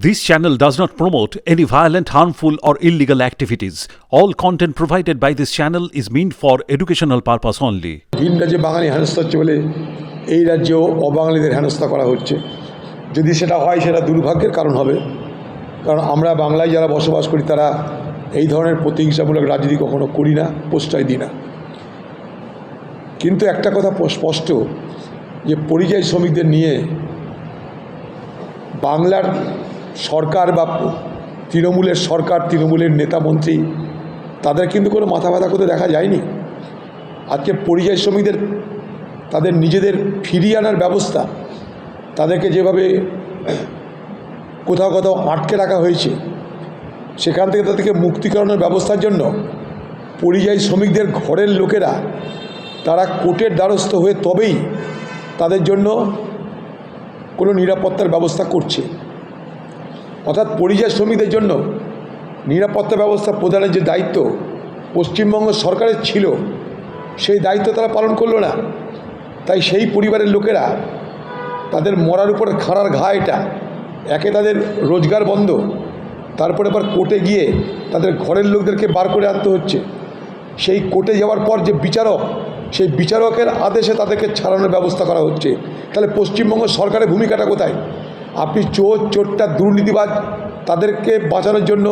This channel does not promote any violent, harmful, or illegal activities. All content provided by this channel is meant for educational purpose only. ভিন রাজ্যে বাঙালি হেনস্থা হচ্ছে বলে এই রাজ্যেও অবাঙালিদের হেনস্থা করা হচ্ছে যদি সেটা হয় সেটা দুর্ভাগ্যের কারণ হবে কারণ আমরা বাংলায় যারা বসবাস করি তারা এই ধরনের প্রতিহিংসামূলক রাজনীতি কখনো করি না প্রশ্রয় দিই না কিন্তু একটা কথা স্পষ্ট যে পরিযায়ী শ্রমিকদের নিয়ে বাংলার সরকার বা তৃণমূলের সরকার, তৃণমূলের নেতা, মন্ত্রী, তাদের কিন্তু কোনো মাথা ব্যথা করতে দেখা যায়নি। আজকে পরিযায়ী শ্রমিকদের, তাদের নিজেদের ফিরিয়ে আনার ব্যবস্থা তাদেরকে যেভাবে কোথাও কোথাও আটকে রাখা হয়েছে, সেখান থেকে তাদেরকে মুক্তিকরণের ব্যবস্থার জন্য পরিযায়ী শ্রমিকদের ঘরের লোকেরা, তারা কোর্টের দ্বারস্থ হয়ে তবেই তাদের জন্য কোনো নিরাপত্তার ব্যবস্থা করছে। অর্থাৎ পরিযায়ী শ্রমিকদের জন্য নিরাপত্তা ব্যবস্থা প্রদানের যে দায়িত্ব পশ্চিমবঙ্গ সরকারের ছিল, সেই দায়িত্ব তারা পালন করল না। তাই সেই পরিবারের লোকেরা তাদের মরার উপর খাড়ার ঘা এটা। একে তাদের রোজগার বন্ধ, তারপরে আবার কোর্টে গিয়ে তাদের ঘরের লোকদেরকে বার করে আনতে হচ্ছে। সেই কোর্টে যাওয়ার পর যে বিচারক, সেই বিচারকের আদেশে তাদেরকে ছাড়ানোর ব্যবস্থা করা হচ্ছে। তাহলে পশ্চিমবঙ্গ সরকারের ভূমিকাটা কোথায়? আপনি চোর, চোরটা দুর্নীতিবাজ তাদেরকে বাঁচানোর জন্য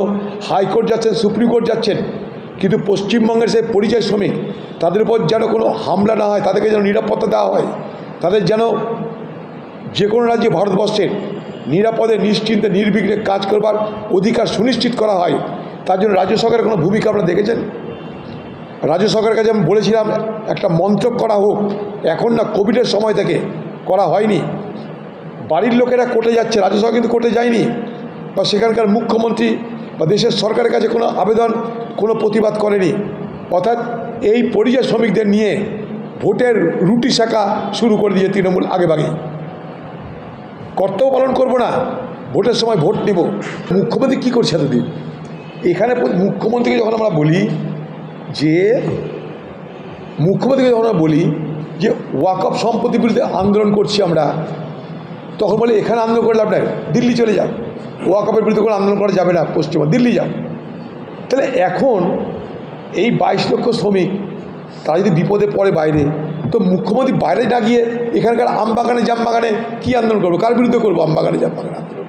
হাইকোর্ট যাচ্ছেন, সুপ্রিম কোর্ট যাচ্ছেন। কিন্তু পশ্চিমবঙ্গের সেই পরিযায়ী শ্রমিক, তাদের উপর যেন কোনো হামলা না হয়, তাদেরকে যেন নিরাপত্তা দেওয়া হয়, তাদের যেন যে কোনো রাজ্যে ভারতবর্ষের নিরাপদে, নিশ্চিন্তে, নির্বিঘ্নে কাজ করবার অধিকার সুনিশ্চিত করা হয়, তার জন্য রাজ্য সরকারের কোনো ভূমিকা আপনারা দেখেছেন? রাজ্য সরকারের কাছে আমি বলেছিলাম, একটা মন্ত্রক করা হোক, এখন না কোভিডের সময় থেকে করা হয়নি। বাড়ির লোকেরা কোর্টে যাচ্ছে রাজ্য সরকার কিন্তু কোর্টে যায়নি। বা সেখানকার মুখ্যমন্ত্রী বা দেশের সরকারের কাছে কোনো আবেদন, কোনো প্রতিবাদ করেনি। অর্থাৎ এই পরিযায়ী শ্রমিকদের নিয়ে ভোটের রুটি শাখা শুরু করে দিয়ে তৃণমূল আগেভাগেই কর্তব্য পালন করব না, ভোটের সময় ভোট নেব। মুখ্যমন্ত্রী কী করছে এতদিন? এখানে মুখ্যমন্ত্রীকে যখন আমরা বলি যে, মুখ্যমন্ত্রীকে যখন আমরা বলি যে, ওয়াকফ সম্পত্তির বিরুদ্ধে আন্দোলন করছি আমরা তখন বলে, এখানে আন্দোলন করে লাভ নাই, দিল্লি চলে যাও। ওয়াকফের বিরুদ্ধে কোনো আন্দোলন করা যাবে না পশ্চিমবঙ্গ, দিল্লি যাও। তাহলে এখন এই বাইশ লক্ষ শ্রমিক, তারা যদি বিপদে পড়ে বাইরে, তো মুখ্যমন্ত্রী বাইরে না গিয়ে এখানকার আমবাগানে, জামবাগানে কী আন্দোলন করব? কার বিরুদ্ধে করব আমবাগানে, জামবাগানে আন্দোলন?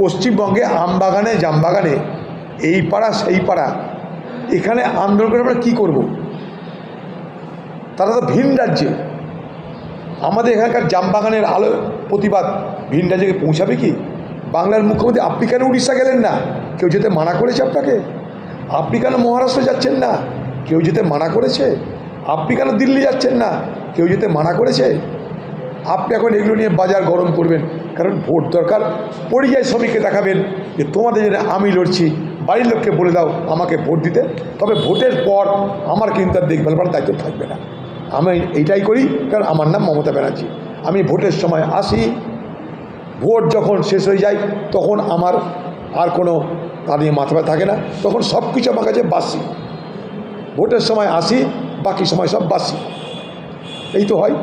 পশ্চিমবঙ্গে আমবাগানে, জামবাগানে, এই পাড়া, সেই পাড়া, এখানে আন্দোলন করে আমরা কী করব? তারা তো ভিন রাজ্যে। আমাদের এখানকার জামবাগানের আলো প্রতিবাদ ভিন রাজ্যে পৌঁছাবে কি? বাংলার মুখ্যমন্ত্রী আপনি কেন উড়িষ্যা গেলেন না? কেউ যেতে মানা করেছে আপনাকে? আপনি কেন মহারাষ্ট্র যাচ্ছেন না? কেউ যেতে মানা করেছে? আপনি কেন দিল্লি যাচ্ছেন না? কেউ যেতে মানা করেছে? আপনি এখন এগুলো নিয়ে বাজার গরম করবেন, কারণ ভোট দরকার। পরিযায়ী শ্রমিককে দেখাবেন যে তোমাদের জন্য আমি লড়ছি, বাড়ির লোককে বলে দাও আমাকে ভোট দিতে। তবে ভোটের পর আমার কিন্তু আর দেখভাল করার দায়িত্ব থাকবে না। আমি এইটাই করি, কারণ আমার নাম মমতা ব্যানার্জি। আমি ভোটের সময় আসি, ভোট যখন শেষ হয়ে যায়, তখন আমার আর কোনো তা নিয়ে মাথা থাকে না, তখন সব কিছু আমার কাছে বাসি। ভোটের সময় আসি, বাকি সময় সব বাসি। এই তো হয়।